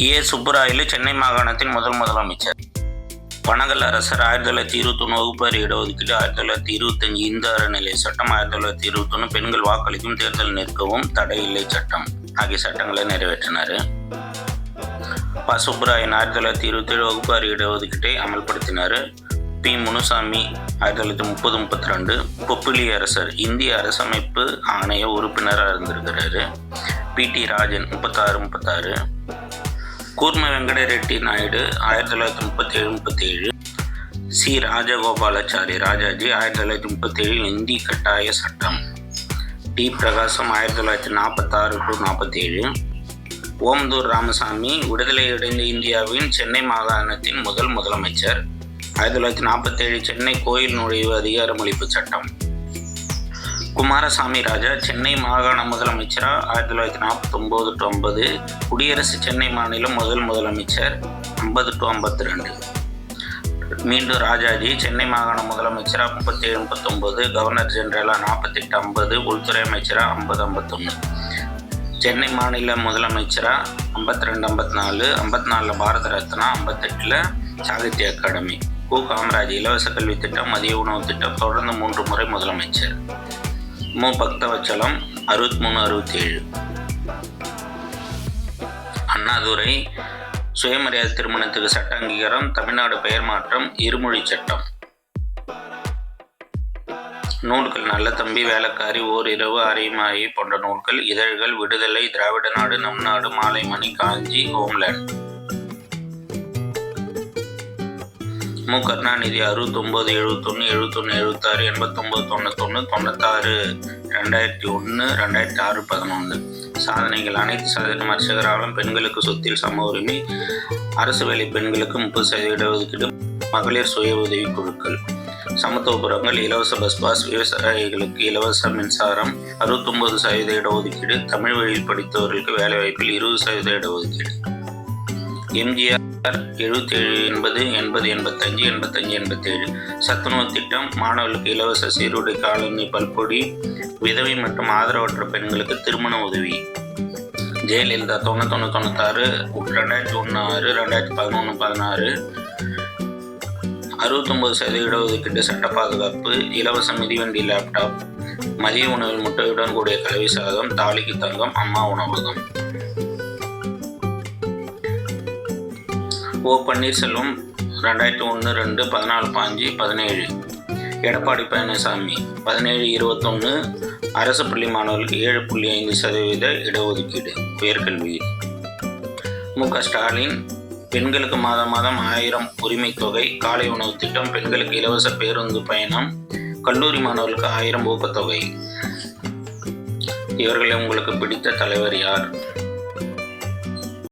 ஏ. சுப்புராயலு சென்னை மாகாணத்தின் முதல் முதலமைச்சர். வனகல் அரசர் ஆயிரத்தி தொள்ளாயிரத்தி இருபத்தொன்று வகுப்பாரி இடஒதுக்கீடு ஆயிரத்தி தொள்ளாயிரத்தி இருபத்தஞ்சு இந்து அறநிலை சட்டம் ஆயிரத்தி தொள்ளாயிரத்தி இருபத்தொன்று பெண்கள் வாக்களிக்கும் தேர்தல் நிற்கவும் தடையில்லை சட்டம். ஆகிய சட்டங்களை நிறைவேற்றினார். ப. சுப்புராயன் ஆயிரத்தி தொள்ளாயிரத்தி இருபத்தேழு வகுப்பாரி இடஒதுக்கீட்டை அமல்படுத்தினார். பி. முனுசாமி ஆயிரத்தி தொள்ளாயிரத்தி முப்பது முப்பத்தி ரெண்டு பொப்பிலி அரசர் இந்திய அரசமைப்பு ஆணைய உறுப்பினராக இருந்திருக்கிறாரு. பி. டி. ராஜன் முப்பத்தாறு முப்பத்தாறு. கூர்ம வெங்கட ரெட்டி நாயுடு ஆயிரத்தி தொள்ளாயிரத்தி முப்பத்தேழு. முப்பத்தேழு சி. ராஜகோபாலாச்சாரி ராஜாஜி ஆயிரத்தி தொள்ளாயிரத்தி முப்பத்தேழில் இந்தி கட்டாய சட்டம். டி. பிரகாசம் ஆயிரத்தி தொள்ளாயிரத்தி நாற்பத்தாறு டு நாற்பத்தேழு. ஓம்தூர் ராமசாமி விடுதலையடைந்த இந்தியாவின் சென்னை மாகாணத்தின் முதல் முதலமைச்சர். ஆயிரத்தி தொள்ளாயிரத்தி நாற்பத்தேழு சென்னை கோயில் நுழைவு அதிகாரமளிப்பு சட்டம். குமாரசாமி ராஜா சென்னை மாகாண முதலமைச்சராக ஆயிரத்தி தொள்ளாயிரத்தி நாற்பத்தொம்போது டு ஐம்பது. குடியரசு சென்னை மாநிலம் முதல் முதலமைச்சர் ஐம்பது டு ஐம்பத்தி ரெண்டு மீண்டும் ராஜாஜி சென்னை மாகாண முதலமைச்சராக முப்பத்தேழு முப்பத்தொம்போது. கவர்னர் ஜெனரலாக நாற்பத்தெட்டு ஐம்பது. உள்துறை அமைச்சராக ஐம்பது ஐம்பத்தொன்று சென்னை மாநில முதலமைச்சராக ஐம்பத்தி ரெண்டு ஐம்பத்தி நாலு ஐம்பத்தி நாலில் பாரத ரத்னா ஐம்பத்தெட்டில் சாகித்ய அகாடமி. கு. காமராஜ் இலவச கல்வி திட்டம் மதிய உணவு திட்டம் தொடர்ந்து மூன்று முறை முதலமைச்சர். மு பக்தவச்சலம் அறுபத்தி மூணு அறுபத்தி ஏழு அண்ணாதுரை சுயமரியாதை திருமணத்துக்கு சட்ட அங்கீகாரம் தமிழ்நாடு பெயர் மாற்றம் இருமொழி சட்டம். நூல்கள் நல்ல தம்பி வேலைக்காரி ஓர் இரவு அரைமாயி போன்ற நூல்கள் இதழ்கள் விடுதலை திராவிட நாடு நம் நாடு மாலைமணி காஞ்சி ஹோம்லேண்ட். மு கருணாநிதி அறுபத்தொம்போது எழுபத்தொன்று எழுபத்தொன்று எழுபத்தாறு எண்பத்தொம்போது தொண்ணூத்தொன்று தொண்ணூத்தாறு ரெண்டாயிரத்தி ஒன்று ரெண்டாயிரத்தி ஆறு பதினொன்று சாதனைகள் அனைத்து சாதனை விமர்சகராலும் பெண்களுக்கு சொத்தில் சம உரிமை அரசு வேலை பெண்களுக்கு முப்பது சதவீத ஒதுக்கீடு மகளிர் சுய உதவி குழுக்கள். சமத்துவபுரங்கள் இலவச பஸ் பாஸ் விவசாயிகளுக்கு இலவச மின்சாரம் அறுபத்தொம்பது சதவீத இடஒதுக்கீடு தமிழ் வழியில் படித்தவர்களுக்கு வேலைவாய்ப்பில் இருபது சதவீத இடஒதுக்கீடு எம்ஜிஆர் எழுபத்தேழு எண்பது எண்பது எண்பத்தஞ்சு எண்பத்தஞ்சு எண்பத்தேழு. சத்துணவு திட்டம் மாணவர்களுக்கு இலவச சீருடை காலனி பல்பொடி விதவை மற்றும் ஆதரவற்ற பெண்களுக்கு திருமண உதவி. ஜெயலலிதா தொண்ணூத்தொன்று தொண்ணூத்தாறு ரெண்டாயிரத்தி ஒன்று ஆறு ரெண்டாயிரத்தி பதினொன்று பதினாறு. அறுபத்தொம்பது சதவீத ஒதுக்கீட்டு சட்ட பாதுகாப்பு இலவச மிதிவண்டி லேப்டாப் மதிய உணவில் முட்டையுடன் கூடிய கலவை சாதம் தாலிக்கு தங்கம் அம்மா உணவகம். ஓ பன்னீர்செல்வம் ரெண்டாயிரத்தி ஒன்று ரெண்டு பதினாலு பாஞ்சு பதினேழு. எடப்பாடி பழனிசாமி பதினேழு இருபத்தொன்று அரசு பள்ளி மாணவர்களுக்கு ஏழு புள்ளி ஐந்து சதவீத இடஒதுக்கீடு உயர்கல்வி. மு க ஸ்டாலின் பெண்களுக்கு மாதம் மாதம் ஆயிரம் உரிமை தொகை காலை உணவு திட்டம் பெண்களுக்கு இலவச பேருந்து பயணம் கல்லூரி மாணவர்களுக்கு ஆயிரம் ஊக்கத்தொகை. இவர்களை உங்களுக்கு பிடித்த தலைவர் யார்?